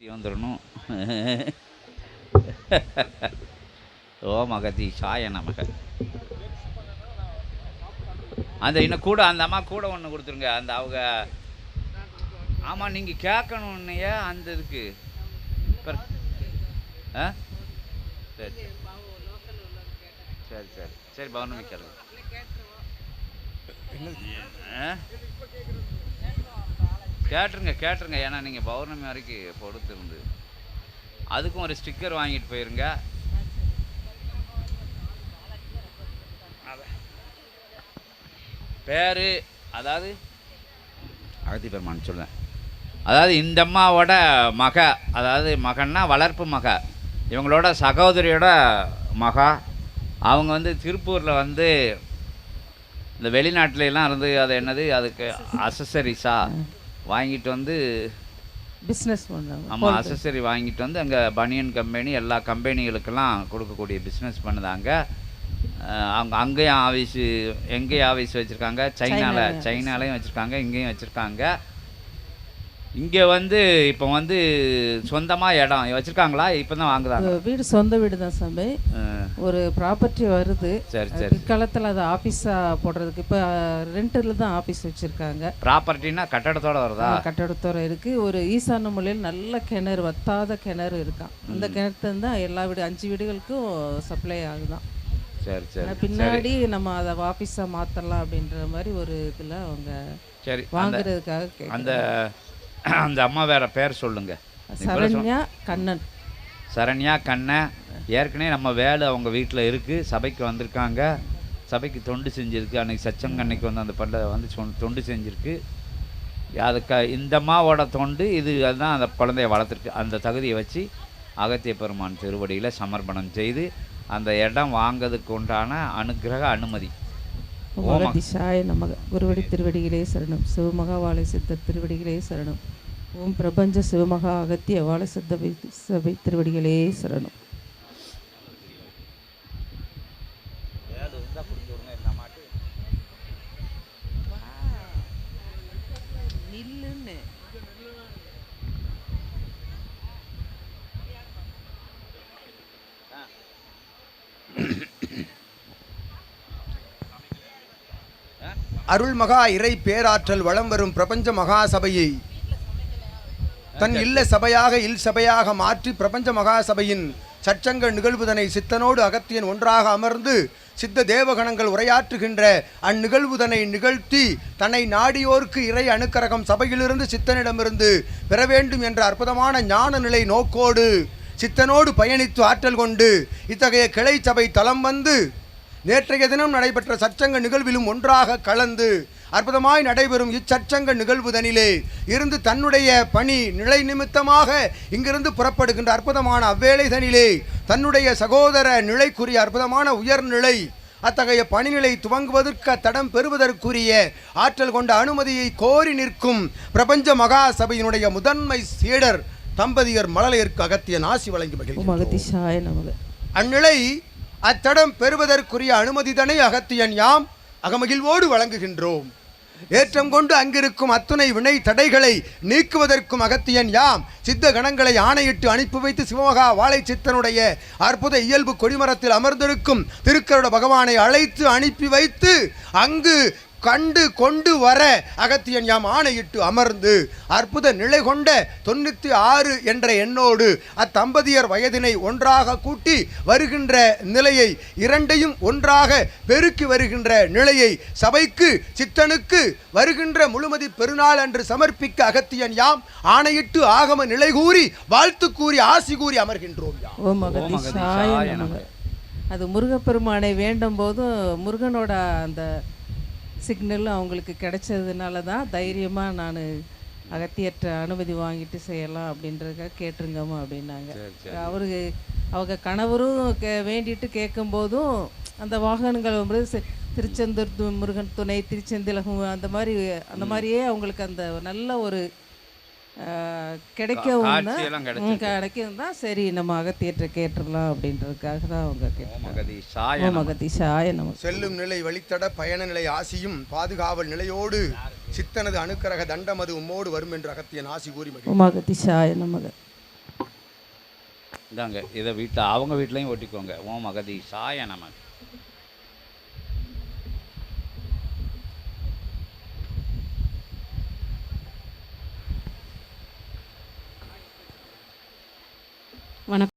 வந்துடணும். ஓ மகதி சாய நமக. அந்த இன்னும் கூட அந்த அம்மா கூட ஒன்று கொடுத்துருங்க. அந்த அவங்க ஆமாம் நீங்கள் கேட்கணுன்னையே அந்த இதுக்கு. ஆ? சரி சரி. சரி சரி. கேளுங்க. ஆ? கேட்டுருங்க கேட்டுருங்க. ஏன்னா நீங்கள் பௌர்ணமி வரைக்கும் பொறுத்திருந்து அதுக்கும் ஒரு ஸ்டிக்கர் வாங்கிட்டு போயிருங்க. பேர் அதாவது அகத்தி பெருமான் சொல்லுவேன் அதாவது இந்த அம்மாவோட மக அதாவது மகன்னா வளர்ப்பு மக. இவங்களோட சகோதரியோட மகா. அவங்க வந்து திருப்பூரில் வந்து இந்த வெளிநாட்டிலலாம் இருந்து அது என்னது அதுக்கு அசசரிஸா வாங்கிட்டு வந்து பிஸ்னஸ் பண்ணுறாங்க ஆமாம் அசசரி வாங்கிட்டு வந்து அங்கே பனியன் கம்பெனி எல்லா கம்பெனிகளுக்கெல்லாம் கொடுக்கக்கூடிய பிஸ்னஸ் பண்ணுதாங்க அவங்க அங்கேயும் ஆஃபீஸு எங்கேயும் ஆஃபீஸ் வச்சுருக்காங்க. சைனாவில் சைனால சைனாலையும் வச்சுருக்காங்க இங்கேயும் வச்சுருக்காங்க. இங்கே வந்து இப்போ வந்து சொந்தமாக இடம். வச்சுருக்காங்களா? இப்போ தான் வாங்குதாங்க வீடு சொந்த வீடு தான் சாமி ஒரு ப்ராப்பர்ட்டி வருது. சரி சரி. பிற்காலத்தில் அது ஆஃபீஸாக போடுறதுக்கு. இப்போ ரெண்டில் தான் ஆஃபீஸ் வச்சுருக்காங்க. ப்ராப்பர்ட்டினா கட்டடத்தோட வருதா? கட்டடத்தோர இருக்குது ஒரு ஈசான மூலையில் நல்ல கிணறு வத்தாத கிணறு இருக்கான் அந்த கிணத்து தான் எல்லா வீடு அஞ்சு வீடுகளுக்கும் சப்ளை ஆகுதான். சரி சரி. பின்னாடி நம்ம அதை ஆஃபீஸாக மாற்றலாம் அப்படின்ற மாதிரி ஒரு இதில் அவங்க சரி வாங்குறதுக்காக அந்த அந்த அம்மா வேற பேர் சொல்லுங்க. சரண்யா கண்ணன். சரண்யா கண்ணன். ஏற்கனவே நம்ம வேலை அவங்க வீட்டில் இருக்குது சபைக்கு வந்திருக்காங்க. சபைக்கு தொண்டு செஞ்சுருக்கு. அன்னைக்கு சச்சங்க அன்னைக்கு வந்து அந்த பல்ல வந்து தொண்டு செஞ்சுருக்கு. அதுக்கு இந்த அம்மாவோட தொண்டு இது அதுதான் அந்த குழந்தைய வளர்த்துருக்கு. அந்த தகுதியை வச்சு அகத்திய பெருமான் திருவடியில் சமர்ப்பணம் செய்து அந்த இடம் வாங்கிறதுக்கு உண்டான அனுக்கிரக அனுமதி. மகதிஷாய நமக. குருவடி திருவடிகளே சரணம். சிவமகா வாழை சித்த திருவடிகளே சரணம். ஓம் பிரபஞ்ச சிவமகா அகத்திய வாழை சித்த சபை திருவடிகளே சரணம். அருள் மகா இறை பேராற்றல் வளம் வரும் பிரபஞ்ச மகா சபையை தன் இல்ல சபையாக இல் சபையாக மாற்றி பிரபஞ்ச மகா சபையின் சச்சங்க நிகழ்வுதனை சித்தனோடு அகத்தியன் ஒன்றாக அமர்ந்து சித்த தேவகணங்கள் உரையாற்றுகின்ற அந்நிகழ்வுதனை நிகழ்த்தி தன்னை நாடியோர்க்கு இறை அணுக்கரகம் சபையிலிருந்து சித்தனிடமிருந்து பெற வேண்டும் என்ற அற்புதமான ஞான நிலை நோக்கோடு சித்தனோடு பயணித்து ஆற்றல் கொண்டு இத்தகைய கிளை சபை தலம் வந்து நேற்றைய தினம் நடைபெற்ற சச்சங்க நிகழ்விலும் ஒன்றாக கலந்து அற்புதமாய் நடைபெறும் இச்சச்சங்க நிகழ்வுதனிலே இருந்து தன்னுடைய பணி நிலை நிமித்தமாக இங்கிருந்து புறப்படுகின்ற அற்புதமான அவ்வேளைதனிலே தன்னுடைய சகோதர நிலைக்குரிய அற்புதமான உயர்நிலை அத்தகைய பணிநிலை துவங்குவதற்கு அத்தடம் பெறுவதற்குரிய ஆற்றல் கொண்ட அனுமதியை கோரி நிற்கும் பிரபஞ்ச மகா சபையினுடைய முதன்மை சீடர் தம்பதியர் மழலையருக்கு அகத்திய நாசி வழங்கி நமக. அந்நிலை அத்தடம் பெறுவதற்குரிய அனுமதிதனை அகத்தியன் யாம் அகமகிழ்வோடு வழங்குகின்றோம். ஏற்றம் கொண்டு அங்கிருக்கும் அத்துணை வினை தடைகளை நீக்குவதற்கும் அகத்தியன் யாம் சித்த கணங்களை ஆணையிட்டு அனுப்பி வைத்து சிவமகா வாழை சித்தனுடைய அற்புத இயல்பு கொடிமரத்தில் அமர்ந்திருக்கும் திருக்கருட பகவானை அழைத்து அனுப்பி வைத்து அங்கு கண்டு கொண்டு வர அகத்தியன் யாம் ஆணையிட்டு அமர்ந்து அற்புத நிலை கொண்ட தொண்ணூற்றி ஆறு என்ற எண்ணோடு அத்தம்பதியர் வயதினை ஒன்றாக கூட்டி வருகின்ற நிலையை இரண்டையும் ஒன்றாக பெருக்கி வருகின்ற நிலையை சபைக்கு சித்தனுக்கு வருகின்ற முழுமதி பெருநாள் அன்று சமர்ப்பிக்க அகத்தியன் யாம் ஆணையிட்டு ஆகம நிலை கூறி வாழ்த்து கூறி ஆசி கூறி அமர்கின்றோம் யாம். அது முருகப்பெருமானை வேண்டும் போதும் முருகனோட அந்த சிக்னல் அவங்களுக்கு கிடைச்சதுனால தான் தைரியமாக நான் அகத்தியற்ற அனுமதி வாங்கிட்டு செய்யலாம் அப்படின்றதுக்காக கேட்டுருங்கம்மா அப்படின்னாங்க. அவருக்கு அவங்க கணவரும் கே வேண்டிட்டு கேட்கும்போதும் அந்த வாகனங்கள் வந்து திருச்செந்தூர் முருகன் துணை திருச்செந்திலகம் அந்த மாதிரி அந்த மாதிரியே அவங்களுக்கு அந்த நல்ல ஒரு கிடைக்கவும் தான் காட்சியெல்லாம் ம், கிடைச்சிருக்கு. கிடைக்கவும் தான் சரி நம்ம அகத்தியற்ற கேட்டுடலாம் அப்படின்றதுக்காக தான் அவங்க கேட்டாங்க மகதி சாய ஓம் அகதிஷாய நமக செல்லும் நிலை வழித்தட பயண நிலை ஆசியும் பாதுகாவல் நிலையோடு சித்தனது அணுக்கரக தண்டமது உம்மோடு வரும் என்று அகத்தியன் ஆசி கூறி அகதிஷாய நமக இந்தாங்க இதை வீட்டில் அவங்க வீட்லேயும் ஒட்டிக்கோங்க. ஓம் அகதி சாய நம. வணக்கம்